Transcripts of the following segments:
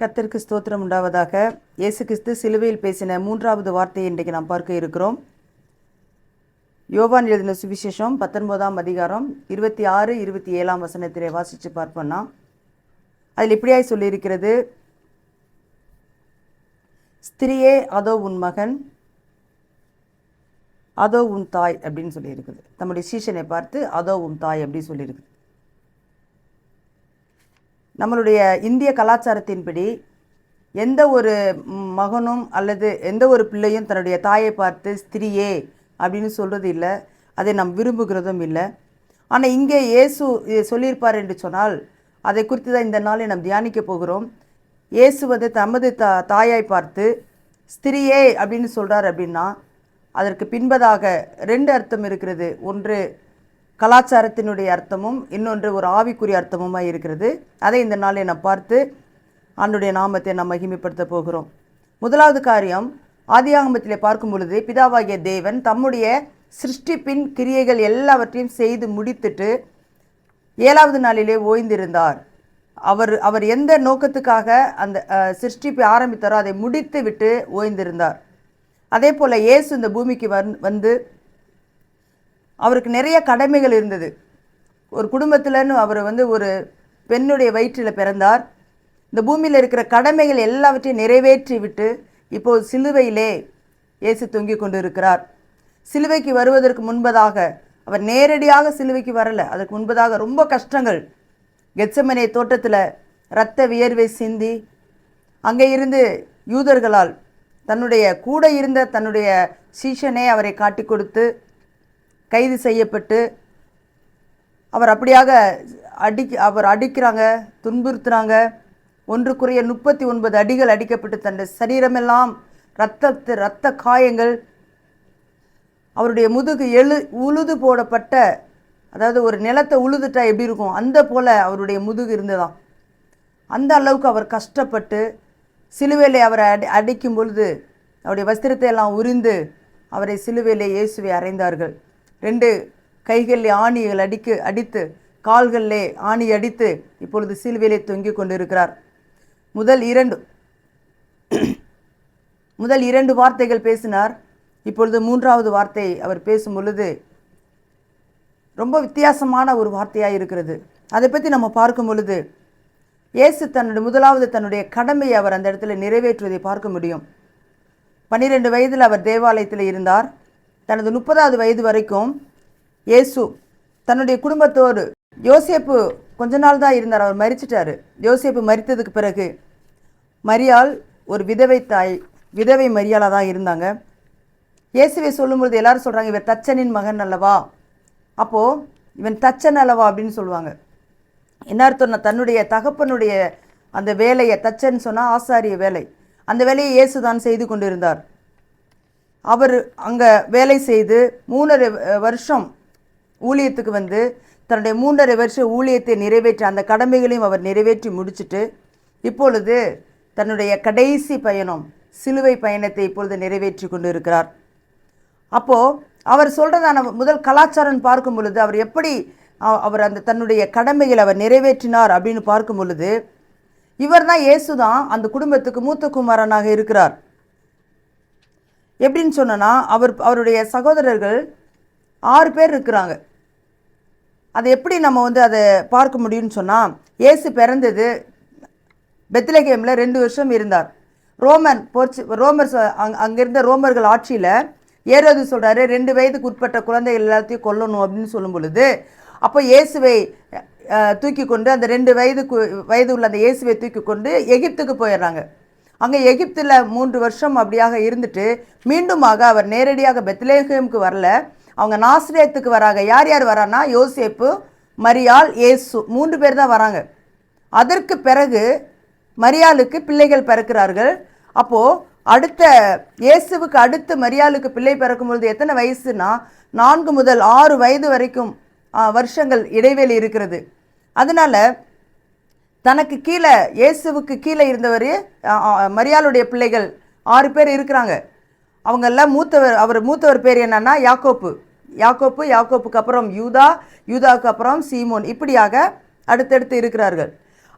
கத்திற்கு ஸ்தோத்திரம் உண்டாவதாக. இயேசு கிறிஸ்து சிலுவையில் பேசின மூன்றாவது வார்த்தையை இன்றைக்கு நாம் பார்க்க இருக்கிறோம். யோவான் எழுதின சுவிசேஷம் பத்தொன்பதாம் அதிகாரம் இருபத்தி ஆறு இருபத்தி ஏழாம் வசனத்திலே வாசித்து பார்ப்போம்னா அதில் இப்படியாய் சொல்லியிருக்கிறது. ஸ்திரியே அதோ உன் மகன் அதோ உன் தாய் அப்படின்னு சொல்லியிருக்குது. தம்முடைய சீஷனை பார்த்து அதோ உன் தாய் அப்படின்னு சொல்லியிருக்குது. நம்மளுடைய இந்திய கலாச்சாரத்தின்படி எந்த ஒரு மகனும் அல்லது எந்த ஒரு பிள்ளையும் தன்னுடைய தாயை பார்த்து ஸ்திரியே அப்படின்னு சொல்கிறது இல்லை. அதை நாம் விரும்புகிறதும் இல்லை. ஆனால் இங்கே இயேசு இதை சொல்லியிருப்பார் என்று சொன்னால் அதை குறித்து தான் இந்த நாளை நாம் தியானிக்க போகிறோம். இயேசு வந்து தமது தா தாயாய் பார்த்து ஸ்திரியே அப்படின்னு சொல்கிறார் அப்படின்னா அதற்கு பின்பதாக ரெண்டு அர்த்தம் இருக்கிறது. ஒன்று கலாச்சாரத்தினுடைய அர்த்தமும் இன்னொன்று ஒரு ஆவிக்குரிய அர்த்தமுமாக இருக்கிறது. அதை இந்த நாளை நான் பார்த்து ஆண்டுடைய நாமத்தை நாம் மகிமைப்படுத்த போகிறோம். முதலாவது காரியம் ஆதியாகமத்திலே பார்க்கும் பொழுது பிதாவாகிய தேவன் தம்முடைய சிருஷ்டிப்பின் கிரியைகள் எல்லாவற்றையும் செய்து முடித்துட்டு ஏழாவது நாளிலே ஓய்ந்திருந்தார். அவர் அவர் எந்த நோக்கத்துக்காக அந்த சிருஷ்டிப்பை ஆரம்பித்தாரோ அதை முடித்து விட்டு ஓய்ந்திருந்தார். அதே போல் இயேசு இந்த பூமிக்கு வந் வந்து அவருக்கு நிறைய கடமைகள் இருந்தது. ஒரு குடும்பத்திலன்னு அவர் வந்து ஒரு பெண்ணுடைய வயிற்றில் பிறந்தார். இந்த பூமியில் இருக்கிற கடமைகள் எல்லாவற்றையும் நிறைவேற்றி விட்டு இப்போது சிலுவையிலே இயேசு தொங்கிக் கொண்டு இருக்கிறார் சிலுவைக்கு வருவதற்கு முன்பதாக அவர் நேரடியாக சிலுவைக்கு வரலை. அதற்கு முன்பதாக ரொம்ப கஷ்டங்கள். கெச்சமனை தோட்டத்தில் இரத்த வியர்வை சிந்தி அங்கே இருந்து யூதர்களால் தன்னுடைய கூட இருந்த தன்னுடைய சீஷனே அவரை காட்டி கொடுத்து கைது செய்யப்பட்டு அவர் அப்படியாக அடி அவர் அடிக்கிறாங்க துன்புறுத்துறாங்க. ஒன்றுக்குரிய முப்பத்தி ஒன்பது அடிகள் அடிக்கப்பட்டு தன்னுடைய சரீரமெல்லாம் இரத்தத்து இரத்த காயங்கள் அவருடைய முதுகு எழு உழுது போடப்பட்ட அதாவது ஒரு நிலத்தை உழுதுட்டா எப்படி இருக்கும்? அந்த போல் அவருடைய முதுகு இருந்ததாம். அந்த அளவுக்கு அவர் கஷ்டப்பட்டு சிலுவையிலே அவரை அடி அடிக்கும் பொழுது அவருடைய வஸ்திரத்தை எல்லாம் உரிந்து அவரை சிலுவையிலே இயேசுவை அறைந்தார்கள். ரெண்டு கைகளில் ஆணிகள் அடிக்கு அடித்து கால்களிலே ஆணி அடித்து இப்பொழுது சிலுவையிலே தொங்கிக் கொண்டிருக்கிறார். முதல் இரண்டு முதல் இரண்டு வார்த்தைகள் பேசினார். இப்பொழுது மூன்றாவது வார்த்தை அவர் பேசும் பொழுது ரொம்ப வித்தியாசமான ஒரு வார்த்தையாக இருக்கிறது. அதை பற்றி நம்ம பார்க்கும் பொழுது இயேசு தன்னுடைய முதலாவது தன்னுடைய கடமையை அவர் அந்த இடத்துல நிறைவேற்றுவதை பார்க்க முடியும். பன்னிரெண்டு வயதில் அவர் தேவாலயத்தில் இருந்தார். தனது முப்பதாவது வயது வரைக்கும் இயேசு தன்னுடைய குடும்பத்தோடு யோசேப்பு கொஞ்ச நாள் தான் இருந்தார். அவர் மறிச்சிட்டார் யோசேப்பு மறித்ததுக்கு பிறகு மரியாள் ஒரு விதவை தாய் விதவை மரியாளாக தான் இருந்தாங்க. இயேசுவை சொல்லும்பொழுது எல்லாரும் சொல்கிறாங்க இவர் தச்சனின் மகன் அல்லவா? அப்போது இவன் தச்சன் அல்லவா அப்படின்னு சொல்லுவாங்க. என்ன தன்னுடைய தகப்பனுடைய அந்த வேலையை தச்சன் சொன்னால் ஆசாரிய வேலை அந்த வேலையை இயேசு தான் செய்து கொண்டிருந்தார். அவர் அங்கே வேலை செய்து மூணரை வருஷம் ஊழியத்துக்கு வந்து தன்னுடைய மூன்றரை வருஷ ஊழியத்தை நிறைவேற்றி அந்த கடமைகளையும் அவர் நிறைவேற்றி முடிச்சுட்டு இப்பொழுது தன்னுடைய கடைசி பயணம் சிலுவை பயணத்தை இப்பொழுது நிறைவேற்றி கொண்டு இருக்கிறார் அப்போது அவர் சொல்கிறதான முதல் கலாச்சாரம் பார்க்கும் பொழுது அவர் எப்படி அவர் அந்த தன்னுடைய கடமைகளை அவர் நிறைவேற்றினார் அப்படின்னு பார்க்கும் பொழுது இவர் தான் இயேசு தான் அந்த குடும்பத்துக்கு மூத்த குமாரனாக இருக்கிறார். எப்படின்னு சொன்னோன்னா அவர் அவருடைய சகோதரர்கள் ஆறு பேர் இருக்கிறாங்க. அதை எப்படி நம்ம வந்து அதை பார்க்க முடியும்னு சொன்னால் இயேசு பிறந்தது பெத்லகேமில் ரெண்டு வருஷம் இருந்தார். ரோமன் போர்ச்சு ரோமர் அங் அங்கிருந்த ரோமர்கள் ஆட்சியில் ஏறது சொல்கிறாரு ரெண்டு வயதுக்கு உட்பட்ட குழந்தைகள் எல்லாத்தையும் கொல்லணும் அப்படின்னு சொல்லும் பொழுது அப்போ இயேசுவை தூக்கி கொண்டு அந்த ரெண்டு வயதுக்கு வயது உள்ள அந்த இயேசுவை தூக்கி கொண்டு எகிப்துக்கு போயிடுறாங்க. அங்கே எகிப்தில் மூன்று வருஷம் அப்படியாக இருந்துட்டு மீண்டுமாக அவர் நேரடியாக பெத்லேஹேமுக்கு வரல. அவங்க நாசிரியத்துக்கு வராங்க. யார் யார் வரான்னா யோசேப்பு மரியாள் ஏசு மூன்று பேர் தான் வராங்க. அதற்கு பிறகு மரியாளுக்கு பிள்ளைகள் பிறக்கிறார்கள். அப்போது அடுத்த இயேசுவுக்கு அடுத்து மரியாளுக்கு பிள்ளை பிறக்கும் பொழுது எத்தனை வயசுனா நான்கு முதல் ஆறு வயது வரைக்கும் வருஷங்கள் இடைவெளி இருக்கிறது. அதனால தனக்கு கீழே இயேசுவுக்கு கீழே இருந்தவர் மரியாளுடைய பிள்ளைகள் ஆறு பேர் இருக்கிறாங்க. அவங்கெல்லாம் மூத்தவர் அவர் மூத்தவர் பேர் என்னன்னா யாக்கோப்பு. யாக்கோப்பு யாக்கோப்புக்கு அப்புறம் யூதா யூதாவுக்கு அப்புறம் சீமோன். இப்படியாக அடுத்தடுத்து இருக்கிறார்கள்.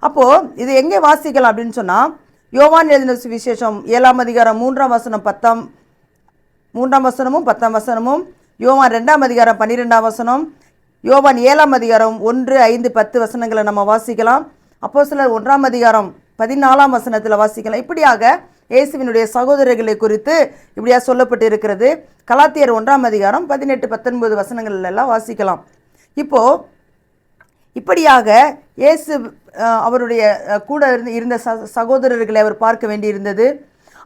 அப்போது இது எங்கே வாசிக்கலாம் அப்படின்னு சொன்னால் யோவான் எழுதின சுவிசேஷம் ஏழாம் அதிகாரம் மூன்றாம் வசனம் பத்தாம் மூன்றாம் வசனமும் பத்தாம் வசனமும் யோவான் ரெண்டாம் அதிகாரம் பன்னிரெண்டாம் வசனம் யோவான் ஏழாம் அதிகாரம் ஒன்று ஐந்து பத்து வசனங்களை நம்ம வாசிக்கலாம். அப்போ சிலர் ஒன்றாம் அதிகாரம் பதினாலாம் வசனத்தில் வாசிக்கலாம். இப்படியாக இயேசுவினுடைய சகோதரர்களை குறித்து இப்படியாக சொல்லப்பட்டு இருக்கிறது கலாத்தியர் ஒன்றாம் அதிகாரம் பதினெட்டு பத்தொன்பது வசனங்கள் எல்லாம் வாசிக்கலாம். இப்போ இப்படியாக இயேசு அவருடைய கூட இருந்து இருந்த ச சகோதரர்களை அவர் பார்க்க வேண்டியிருந்தது.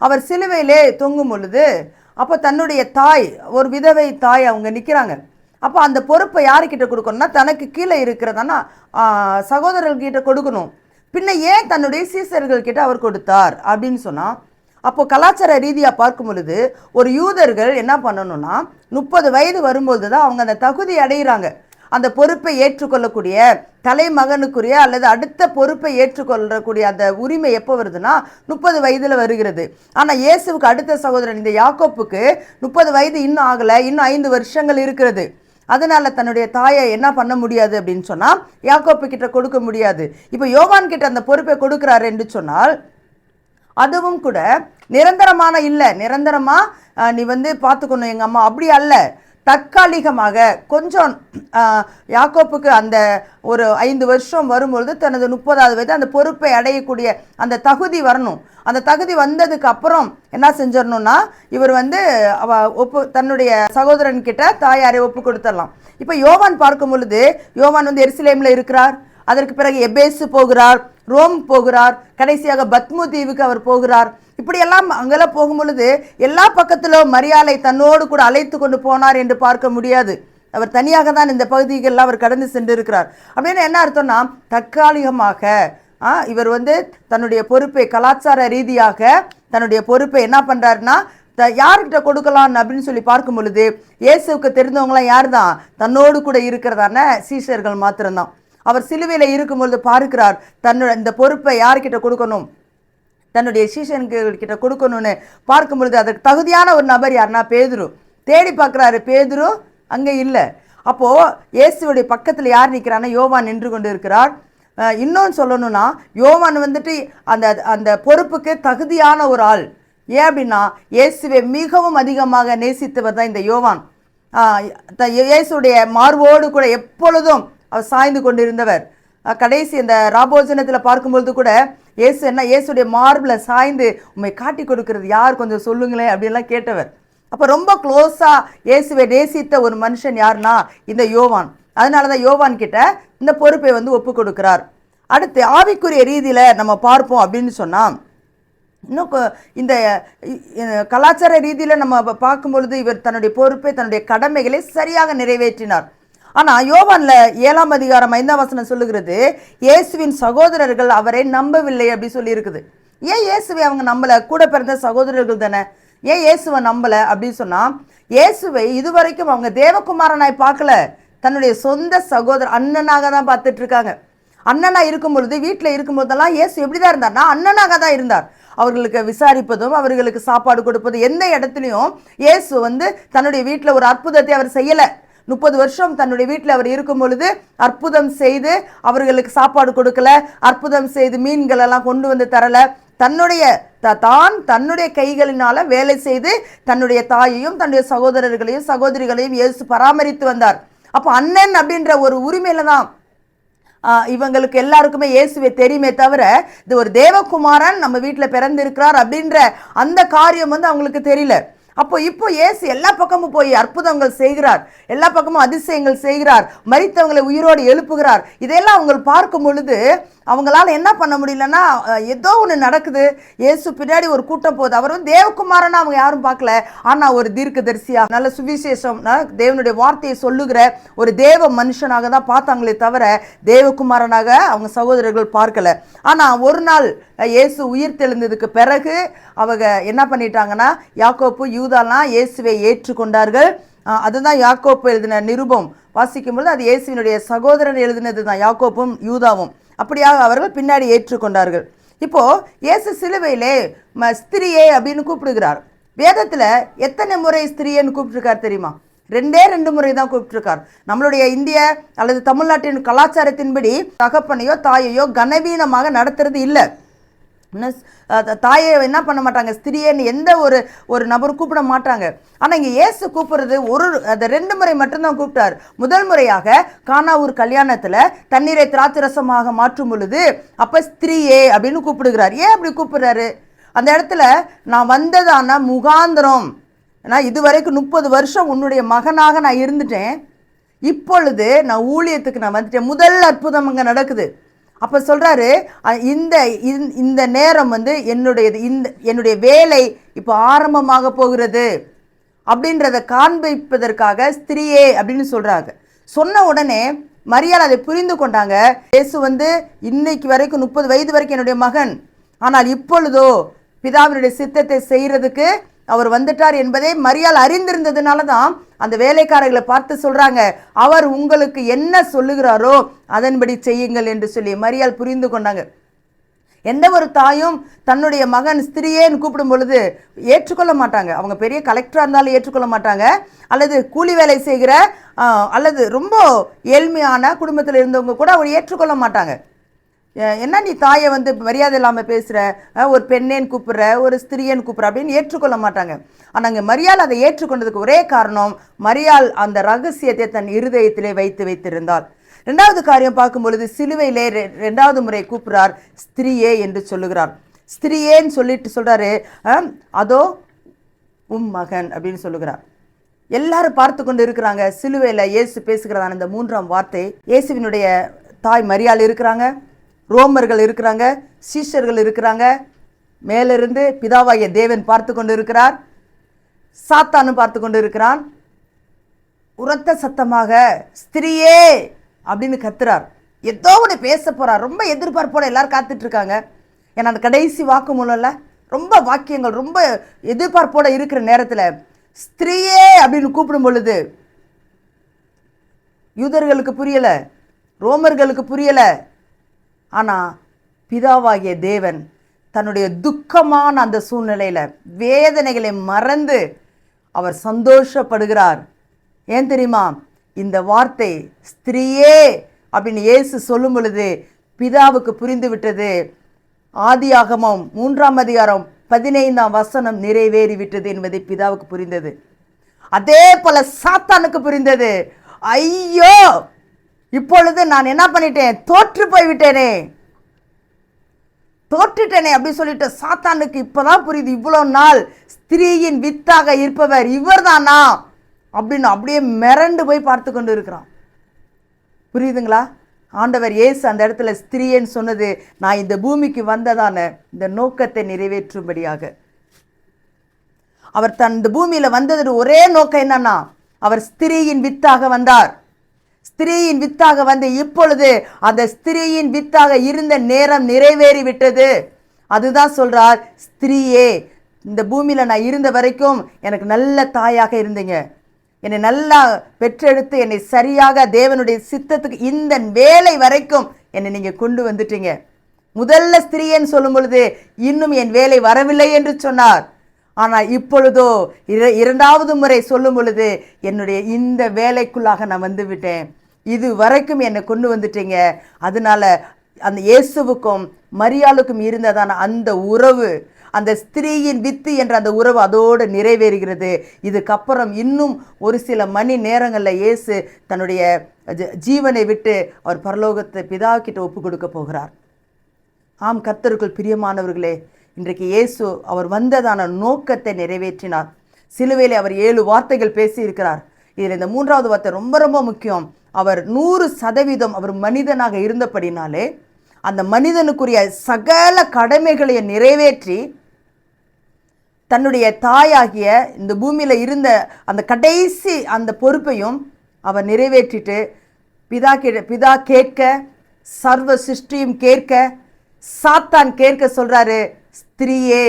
அவர் சிலுவையிலே தொங்கும் பொழுது அப்போ தன்னுடைய தாய் ஒரு விதவை தாய் அவங்க நிற்கிறாங்க அப்போ அந்த பொறுப்பை யாருக்கிட்ட கொடுக்கணும்னா தனக்கு கீழே இருக்கிறதானா சகோதரர்கிட்ட கொடுக்கணும். பின்ன ஏன் தன்னுடைய சீசர்கள்கிட்ட அவர் கொடுத்தார் அப்படின்னு சொன்னால் அப்போ கலாச்சார ரீதியாக பார்க்கும் பொழுது ஒரு யூதர்கள் என்ன பண்ணணும்னா முப்பது வயது வரும்போது தான் அவங்க அந்த தகுதி அடைகிறாங்க அந்த பொறுப்பை ஏற்றுக்கொள்ளக்கூடிய தலைமகனுக்குரிய அல்லது அடுத்த பொறுப்பை ஏற்றுக்கொள்ளக்கூடிய அந்த உரிமை எப்போ வருதுன்னா முப்பது வயதில் வருகிறது. ஆனால் இயேசுவுக்கு அடுத்த சகோதரன் இந்த யாக்கோப்புக்கு முப்பது வயது இன்னும் ஆகலை இன்னும் ஐந்து வருஷங்கள் இருக்கிறது. அதனால தன்னுடைய தாயை என்ன பண்ண முடியாது அப்படின்னு சொன்னால் யாக்கோப்பு கிட்ட கொடுக்க முடியாது. இப்போ யோவான் கிட்ட அந்த பொறுப்பை கொடுக்குறாரு என்று சொன்னால் அதுவும் கூட நிரந்தரமான இல்லை. நிரந்தரமாக நீ வந்து பார்த்துக்கணும் எங்கள் அம்மா அப்படி அல்ல. தற்காலிகமாக கொஞ்சம் யாக்கோப்புக்கு அந்த ஒரு ஐந்து வருஷம் வரும்பொழுது தனது முப்பதாவது வயது அந்த பொறுப்பை அடையக்கூடிய அந்த தகுதி வரணும். அந்த தகுதி வந்ததுக்கு அப்புறம் என்ன செஞ்சிடணும்னா இவர் வந்து அவ ஒப்பு தன்னுடைய சகோதரன் கிட்ட தாயாரை ஒப்பு கொடுத்துடலாம். இப்போ யோவான் பார்க்கும் பொழுது யோவான் வந்து எருசலேமில் இருக்கிறார். அதற்கு பிறகு எபேசு போகிறார் ரோம் போகிறார். கடைசியாக பத்மு தீவுக்கு அவர் போகிறார். இப்படியெல்லாம் அங்கெல்லாம் போகும் பொழுது எல்லா பக்கத்திலும் மரியாதை தன்னோடு கூட அழைத்து கொண்டு போனார் என்று பார்க்க முடியாது. அவர் தனியாக தான் இந்த பகுதிகளெல்லாம் அவர் கடந்து சென்று இருக்கிறார் அப்படின்னு என்ன அர்த்தம்னா தற்காலிகமாக ஆ, இவர் வந்து தன்னுடைய பொறுப்பை கலாச்சார ரீதியாக தன்னுடைய பொறுப்பை என்ன பண்ணுறாருன்னா த யார்கிட்ட கொடுக்கலாம் அப்படின்னு சொல்லி பார்க்கும் பொழுது இயேசுவுக்கு தெரிந்தவங்களாம் யார் தான் தன்னோடு கூட இருக்கிறதான சீஷர்கள் மாத்திரம்தான். அவர் சிலுவையில் இருக்கும்பொழுது பார்க்கிறார் தன்னோட இந்த பொறுப்பை யார்கிட்ட கொடுக்கணும்? தன்னுடைய சீசன்கிட்ட கொடுக்கணும்னு பார்க்கும் பொழுது அதற்கு தகுதியான ஒரு நபர் யாருன்னா பேதுரு. தேடி பார்க்குறாரு பேதுரு அங்கே இல்லை. அப்போது இயேசுடைய பக்கத்தில் யார் நிற்கிறான்னா யோவான் நின்று கொண்டு இருக்கிறார் இன்னொன்று சொல்லணும்னா யோவான் வந்துட்டு அந்த அந்த பொறுப்புக்கு தகுதியான ஒரு ஆள். ஏன் அப்படின்னா இயேசுவை மிகவும் அதிகமாக நேசித்தவர் தான் இந்த யோவான். த- இயேசுடைய மார்போடு கூட எப்பொழுதும் அவர் சாய்ந்து கொண்டிருந்தவர். கடைசி இந்த ராபோஜனத்தில் பார்க்கும்பொழுது கூட இயேசு என்ன இயேசுடைய மார்பில் சாய்ந்து உண்மை காட்டி கொடுக்கறது யார்? கொஞ்சம் சொல்லுங்களேன் அப்படின்லாம் கேட்டவர். அப்போ ரொம்ப க்ளோஸாக இயேசுவை நேசித்த ஒரு மனுஷன் யாருன்னா இந்த யோவான். அதனால தான் யோவான் கிட்ட இந்த பொறுப்பை வந்து ஒப்பு கொடுக்கிறார். அடுத்து ஆவிக்குரிய ரீதியில் நம்ம பார்ப்போம் அப்படின்னு சொன்னால் இன்னும் கொ- இந்த கலாச்சார ரீதியில் நம்ம பார்க்கும்பொழுது பார்க்கும் பொழுது இவர் தன்னுடைய பொறுப்பை தன்னுடைய கடமைகளை சரியாக நிறைவேற்றினார். ஆனால் யோவானில் ஏழாம் அதிகாரம் ஐந்தாம் வசனம் சொல்லுகிறது இயேசுவின் சகோதரர்கள் அவரை நம்பவில்லை அப்படி சொல்லியிருக்குது. ஏன் இயேசுவை அவங்க நம்பலை? கூட பிறந்த சகோதரர்கள் தானே. ஏன் இயேசுவை நம்பல? அப்படின்னு சொன்னால் இயேசுவை இதுவரைக்கும் அவங்க தேவகுமாரனாய் பார்க்கல. தன்னுடைய சொந்த சகோதரர் அண்ணனாக தான் பார்த்துட்டு இருக்காங்க. அண்ணனா இருக்கும் பொழுது வீட்டில் இருக்கும் போதெல்லாம் இயேசு எப்படி தான் இருந்தார்னா அண்ணனாக தான் இருந்தார். அவர்களுக்கு விசாரிப்பதும் அவர்களுக்கு சாப்பாடு கொடுப்பதும் எந்த இடத்துலையும் இயேசு வந்து தன்னுடைய வீட்டில் ஒரு அற்புதத்தை அவர் செய்யலை. முப்பது வருஷம் தன்னுடைய வீட்டில் அவர் இருக்கும் பொழுது அற்புதம் செய்து அவர்களுக்கு சாப்பாடு கொடுக்கல அற்புதம் செய்து மீன்கள் எல்லாம் கொண்டு வந்து தரல. தன்னுடைய த- தான் தன்னுடைய கைகளினால வேலை செய்து தன்னுடைய தாயையும் தன்னுடைய சகோதரர்களையும் சகோதரிகளையும் இயேசு பராமரித்து வந்தார். அப்போ அண்ணன் அப்படின்ற ஒரு உரிமையில தான் இவங்களுக்கு எல்லாருக்குமே இயேசுவை தெரியுமே தவிர இது ஒரு தேவகுமாரன் நம்ம வீட்டில் பிறந்திருக்கிறார் அப்படின்ற அந்த காரியம் வந்து அவங்களுக்கு தெரியல. அப்போ இப்போ ஏசு எல்லா பக்கமும் போய் அற்புதங்கள் செய்கிறார். எல்லா பக்கமும் அதிசயங்கள் செய்கிறார். மறித்தவங்களை உயிரோடு எழுப்புகிறார். இதெல்லாம் அவங்க பார்க்கும் பொழுது அவங்களால என்ன பண்ண முடியலன்னா ஏதோ ஒன்று நடக்குது. ஏசு பின்னாடி ஒரு கூட்டம் போகுது. அவர் வந்து தேவகுமாரன் அவங்க யாரும் பார்க்கல. ஆனால் ஒரு தீர்க்கதரிசியா நல்ல சுவிசேஷம் தேவனுடைய வார்த்தையை சொல்லுகிற ஒரு தேவ மனுஷனாக தான் பார்த்தாங்களே தவிர தேவகுமாரனாக அவங்க சகோதரர்கள் பார்க்கல. ஆனால் ஒரு நாள் இயேசு உயிர் தெழுந்ததுக்கு பிறகு அவங்க என்ன பண்ணிட்டாங்கன்னா யாக்கோப்பு யூதாலாம் இயேசுவை ஏற்றுக்கொண்டார்கள். அதுதான் யாக்கோப்பு எழுதின நிருபம். வாசிக்கும் பொழுது அது இயேசுவினுடைய சகோதரன் எழுதினது தான் யாக்கோப்பும் யூதாவும். அப்படியாக அவர்கள் பின்னாடி ஏற்றுக்கொண்டார்கள். இப்போது இயேசு சிலுவையிலே ம ஸ்திரியே அப்படின்னு கூப்பிடுகிறார். வேதத்தில் எத்தனை முறை ஸ்திரியன்னு கூப்பிட்டுருக்கார் தெரியுமா? ரெண்டே ரெண்டு முறை தான் கூப்பிட்டுருக்கார். நம்மளுடைய இந்திய அல்லது தமிழ்நாட்டின் கலாச்சாரத்தின்படி தகப்பனையோ தாயையோ கனவீனமாக நடத்துறது இல்லை. தாயை என்ன பண்ண மாட்டாங்க? ஸ்திரியன்னு எந்த ஒரு ஒரு நபரும் கூப்பிட மாட்டாங்க. ஆனால் இங்கே ஏசு கூப்பிடுறது ஒரு அதை ரெண்டு முறை மட்டும்தான் கூப்பிட்டார். முதல் முறையாக கானாவூர் கல்யாணத்தில் தண்ணீரை திராட்சரசமாக மாற்றும் பொழுது அப்போ ஸ்திரீயே அப்படின்னு கூப்பிடுகிறார். ஏன் அப்படி கூப்பிடுறாரு? அந்த இடத்துல நான் வந்ததான முகாந்திரம் நான் இதுவரைக்கும் முப்பது வருஷம் உன்னுடைய மகனாக நான் இருந்துட்டேன். இப்பொழுது நான் ஊழியத்துக்கு நான் வந்துட்டேன். முதல் அற்புதம் அங்கே நடக்குது. அப்போ சொல்கிறாரு இந்த இந்த- இந்த நேரம் வந்து என்னுடையது இந்த என்னுடைய வேலை இப்போ ஆரம்பமாக போகிறது. அப்படின்றத காண்பிப்பதற்காக ஸ்திரியே அப்படின்னு சொல்கிறாங்க சொன்ன உடனே மரியாதை அதை புரிந்து கொண்டாங்க. இயேசு வந்து இன்னைக்கு வரைக்கும் முப்பது வயது வரைக்கும் என்னுடைய மகன். ஆனால் இப்பொழுதோ பிதாவினுடைய சித்தத்தை செய்கிறதுக்கு அவர் வந்துட்டார் என்பதை மரியாள் அறிந்திருந்ததுனால தான் அந்த வேலைக்காரர்களை பார்த்து சொல்கிறாங்க அவர் உங்களுக்கு என்ன சொல்லுகிறாரோ அதன்படி செய்யுங்கள் என்று சொல்லி மரியாள் புரிந்து கொண்டாங்க. எந்த ஒரு தாயும் தன்னுடைய மகன் ஸ்திரியேன்னு கூப்பிடும் பொழுது ஏற்றுக்கொள்ள மாட்டாங்க. அவங்க பெரிய கலெக்டராக இருந்தாலும் ஏற்றுக்கொள்ள மாட்டாங்க. அல்லது கூலி வேலை செய்கிற அல்லது ரொம்ப ஏழ்மையான குடும்பத்தில் இருந்தவங்க கூட அவர் ஏற்றுக்கொள்ள மாட்டாங்க. என்ன நீ தாயை வந்து மரியாதை இல்லாமல் பேசுகிற ஒரு பெண்ணேன்னு கூப்பிட்ற ஒரு ஸ்திரியேன்னு கூப்பிட்ற அப்படின்னு ஏற்றுக்கொள்ள மாட்டாங்க. ஆனால் அங்கே மரியாள் அதை ஏற்றுக்கொண்டதுக்கு ஒரே காரணம் மரியாள் அந்த ரகசியத்தை தன் இருதயத்திலே வைத்து வைத்திருந்தாள். ரெண்டாவது காரியம் பார்க்கும் பொழுது சிலுவையிலே ரெ- ரெண்டாவது முறை கூப்பிடுறார் ஸ்திரியே என்று சொல்லுகிறார். ஸ்திரியேன்னு சொல்லிட்டு சொல்கிறாரு அதோ உம் மகன் அப்படின்னு சொல்லுகிறார். எல்லாரும் பார்த்து கொண்டு இருக்கிறாங்க. சிலுவையில் இயேசு பேசுகிறதான இந்த மூன்றாம் வார்த்தை இயேசுவினுடைய தாய் மரியாள் இருக்கிறாங்க. ரோமர்கள் இருக்கிறாங்க சீஷர்கள் இருக்கிறாங்க. மேலிருந்து பிதாவாகிய தேவன் பார்த்து கொண்டு இருக்கிறார் சாத்தானும் பார்த்து கொண்டு இருக்கிறான் உரத்த சத்தமாக ஸ்திரீயே! அப்படின்னு கத்துறார். ஏதோ ஒன்று பேச போகிறார் ரொம்ப எதிர்பார்ப்போட எல்லாரும் காத்துட்ருக்காங்க. ஏன்னா அந்த கடைசி வாக்கு மூலம்ல ரொம்ப வாக்கியங்கள் ரொம்ப எதிர்பார்ப்போட இருக்கிற நேரத்தில் ஸ்திரீயே! அப்படின்னு கூப்பிடும் பொழுது யூதர்களுக்கு புரியலை ரோமர்களுக்கு புரியலை ஆனால் பிதாவாகிய தேவன் தன்னுடைய துக்கமான அந்த சூழ்நிலையில் வேதனைகளை மறந்து அவர் சந்தோஷப்படுகிறார். ஏன் தெரியுமா? இந்த வார்த்தை ஸ்திரீயே அப்படின்னு இயேசு சொல்லும் பொழுது பிதாவுக்கு புரிந்து விட்டது. ஆதியாகமம் மூன்றாம் அதிகாரம் பதினைந்தாம் வசனம் நிறைவேறி விட்டது என்பதை பிதாவுக்கு புரிந்தது. அதே போல சாத்தானுக்கு புரிந்தது. ஐயோ இப்பொழுது நான் என்ன பண்ணிட்டேன்? தோற்று போய்விட்டேனே. தோற்றுட்டேனே அப்படின்னு சொல்லிட்டு சாத்தானுக்கு இப்போதான் புரியுது இவ்வளோ நாள் ஸ்திரீயின் வித்தாக இருப்பவர் இவர்தானா? அப்படின்னு அப்படியே மிரண்டு போய் பார்த்து கொண்டு இருக்கிறான். புரியுதுங்களா? ஆண்டவர் ஏசு அந்த இடத்துல ஸ்திரீன்னு சொன்னது நான் இந்த பூமிக்கு வந்ததான இந்த நோக்கத்தை நிறைவேற்றும்படியாக. அவர் தன் இந்த பூமியில் வந்தது ஒரே நோக்கம் என்னன்னா அவர் ஸ்திரீயின் வித்தாக வந்தார். ஸ்திரீயின் வித்தாக வந்து இப்பொழுது அந்த ஸ்திரீயின் வித்தாக இருந்த நேரம் நிறைவேறி விட்டது அதுதான் சொல்கிறார் ஸ்திரீயே இந்த பூமியில் நான் இருந்த வரைக்கும் எனக்கு நல்ல தாயாக இருந்தீங்க. என்னை நல்லா பெற்றெடுத்து என்னை சரியாக தேவனுடைய சித்தத்துக்கு இந்த வேலை வரைக்கும் என்னை நீங்கள் கொண்டு வந்துட்டீங்க. முதல்ல ஸ்திரீன்னு சொல்லும் பொழுது இன்னும் என் வேலை வரவில்லை என்று சொன்னார். ஆனால் இப்பொழுதோ இர- இரண்டாவது முறை சொல்லும் பொழுது என்னுடைய இந்த வேலைக்குள்ளாக நான் வந்து விட்டேன் இது வரைக்கும் என்னை கொண்டு வந்துட்டீங்க. அதனால அந்த இயேசுவுக்கும் மரியாளுக்கும் இருந்ததான அந்த உறவு அந்த ஸ்திரீயின் வித்து என்ற அந்த உறவு அதோடு நிறைவேறுகிறது. இதுக்கப்புறம் இன்னும் ஒரு சில மணி நேரங்களில் இயேசு தன்னுடைய ஜ- ஜீவனை விட்டு அவர் பரலோகத்தை பிதா கிட்ட ஒப்பு கொடுக்க போகிறார். ஆம் கர்த்தருக்குள் பிரியமானவர்களே இன்றைக்கு இயேசு அவர் வந்ததான நோக்கத்தை நிறைவேற்றினார். சிலுவையிலே அவர் ஏழு வார்த்தைகள் பேசியிருக்கிறார். இதில் இந்த மூன்றாவது வார்த்தை ரொம்ப ரொம்ப முக்கியம். அவர் நூறு சதவீதம் அவர் மனிதனாக இருந்தபடினாலே அந்த மனிதனுக்குரிய சகல கடமைகளையும் நிறைவேற்றி தன்னுடைய தாயாகிய இந்த பூமியில் இருந்த அந்த கடைசி அந்த பொறுப்பையும் அவர் நிறைவேற்றிட்டு பிதா கே பிதா கேட்க சர்வ சிருஷ்டியும் கேட்க சாத்தான் கேட்க சொல்கிறாரு ஸ்திரீயே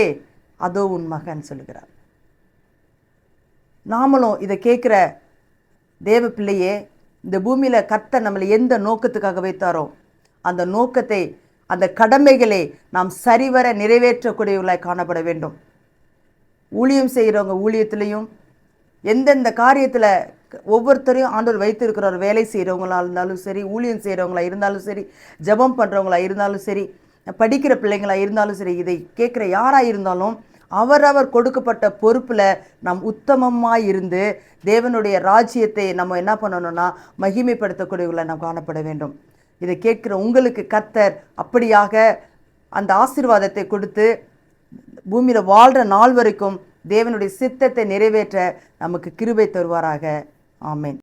அதோ உன் மகன் சொல்லுகிறார். நாமளும் இதை கேட்குற தேவ பிள்ளையே இந்த பூமியில் கத்த நம்மளை எந்த நோக்கத்துக்காக வைத்தாரோ அந்த நோக்கத்தை அந்த கடமைகளை நாம் சரிவர நிறைவேற்றக்கூடியவர்களாய் காணப்பட வேண்டும். ஊழியம் செய்கிறவங்க ஊழியத்திலையும் எந்தெந்த காரியத்தில் ஒவ்வொருத்தரையும் ஆண்டவர் வைத்திருக்கிறார் வேலை செய்கிறவங்களா இருந்தாலும் சரி ஊழியம் செய்கிறவங்களா இருந்தாலும் சரி ஜெபம் பண்ணுறவங்களா இருந்தாலும் சரி படிக்கிற பிள்ளைங்களாக இருந்தாலும் சரி இதை கேட்குற யாராக இருந்தாலும் அவரவர் கொடுக்கப்பட்ட பொறுப்பில் நாம் உத்தமமாக இருந்து தேவனுடைய ராஜ்யத்தை நம்ம என்ன பண்ணணும்னா மகிமைப்படுத்தக்கூடியவர்களை நாம் காணப்பட வேண்டும். இதை கேட்குற உங்களுக்கு கத்தர் அப்படியாக அந்த ஆசீர்வாதத்தை கொடுத்து பூமியில் வாழ்கிற நாள் வரைக்கும் தேவனுடைய சித்தத்தை நிறைவேற்ற நமக்கு கிருபை தருவாராக. ஆமேன்.